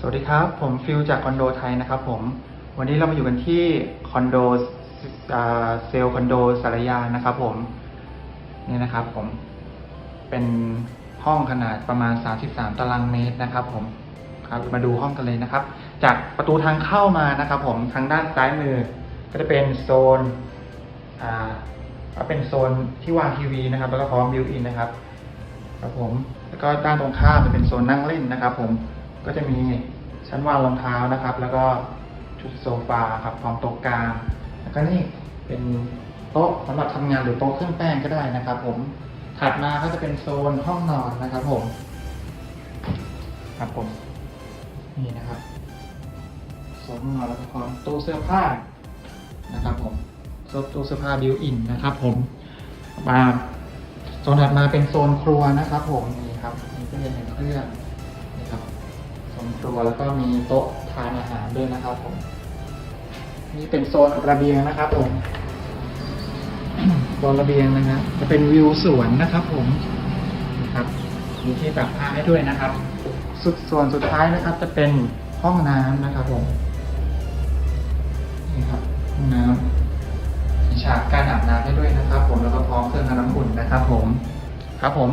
สวัสดีครับ ผมฟิลจากคอนโดไทยนะครับผม วันนี้เรามาอยู่กันที่คอนโดเซลคอนโดสารยานะครับผม นี่นะครับผม เป็นห้องขนาดประมาณ 33 ตารางเมตรนะครับผม ครับ มาดูห้องกันเลยนะครับ จากประตูทางเข้ามานะครับผม ทางด้านซ้ายมือ ก็จะเป็นโซน อ่า ก็เป็นโซนที่วางทีวีนะครับ แล้วก็พร้อมบิวอินนะครับ ครับผม แล้วก็ด้านตรงข้ามจะเป็นโซนนั่งเล่นนะครับผม ก็จะมี ชั้นวางรองเท้านะครับ แล้วก็ชุดโซฟาครับพร้อมโต๊ะกลางแล้วก็นี่เป็นโต๊ะสำหรับทำงานหรือโต๊ะเครื่องแป้งก็ได้นะครับ ผมถัดมาก็จะเป็นโซนห้องนอนนะครับ ผม ครับผมนี่นะครับโซนห้องนอนแล้วก็พร้อมตู้เสื้อผ้านะครับ ผมโซนตู้เสื้อผ้าบิวอินนะครับ ผมมาโซนถัดมาเป็นโซนครัวนะครับ ผมนี่ครับมีตู้เย็นหนึ่งเครื่องนี่ครับ โซนครัวแล้วก็มีโต๊ะทานอาหารด้วยนะครับผม นี่เป็นโซนระเบียงนะครับผมโซนระเบียงนะครับจะเป็นวิวสวนนะครับ ผมนะครับมีที่ตักผ้าให้ด้วยนะครับ สุดส่วนสุดท้ายนะครับ จะเป็นห้องน้ำนะครับ ผมนี่ครับห้องน้ำมีฉากการอาบน้ำให้ด้วยนะครับ ผมแล้วก็พร้อมเครื่องทำน้ำอุ่นนะครับ ผม ครับผม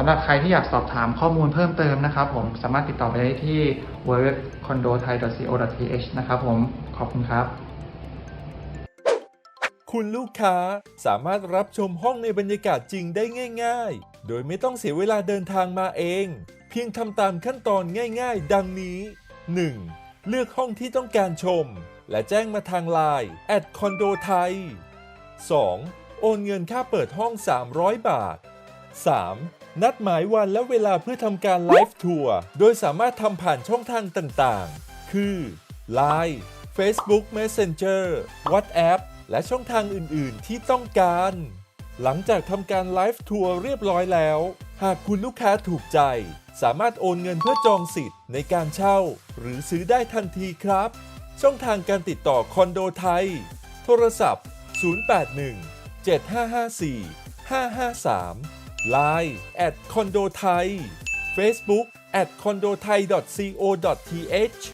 สำหรับใครที่อยากสอบถามข้อมูลเพิ่มเติมนะครับผมสามารถติดต่อไปได้ที่ w w w c o n d o t h a i c o t h นะครับผมขอบคุณครับ คุณลูกค้าสามารถรับชมห้องในบรรยากาศจริงได้ง่าย ๆ โดยไม่ต้องเสียเวลาเดินทางมาเอง เพียงทำตามขั้นตอนง่าย ๆ ดังนี้ 1. เลือกห้องที่ต้องการชม และแจ้งมาทางไลน์แอดคอนโดไทย 2. โอนเงินค่าเปิดห้อง 300 บาท 3. นัดหมายวันและเวลาเพื่อทำการไลฟ์ทัวร์ โดยสามารถทำผ่านช่องทางต่างๆ คือ Line Facebook Messenger WhatsApp และช่องทางอื่นๆ ที่ต้องการ หลังจากทำการไลฟ์ทัวร์เรียบร้อยแล้ว หากคุณลูกค้าถูกใจ สามารถโอนเงินเพื่อจองสิทธิ์ในการเช่า หรือซื้อได้ทันทีครับ ช่องทางการติดต่อคอนโดไทย โทรศัพท์ 081 7554 553 Line at คอนโดไทย Facebook at condothai.co.th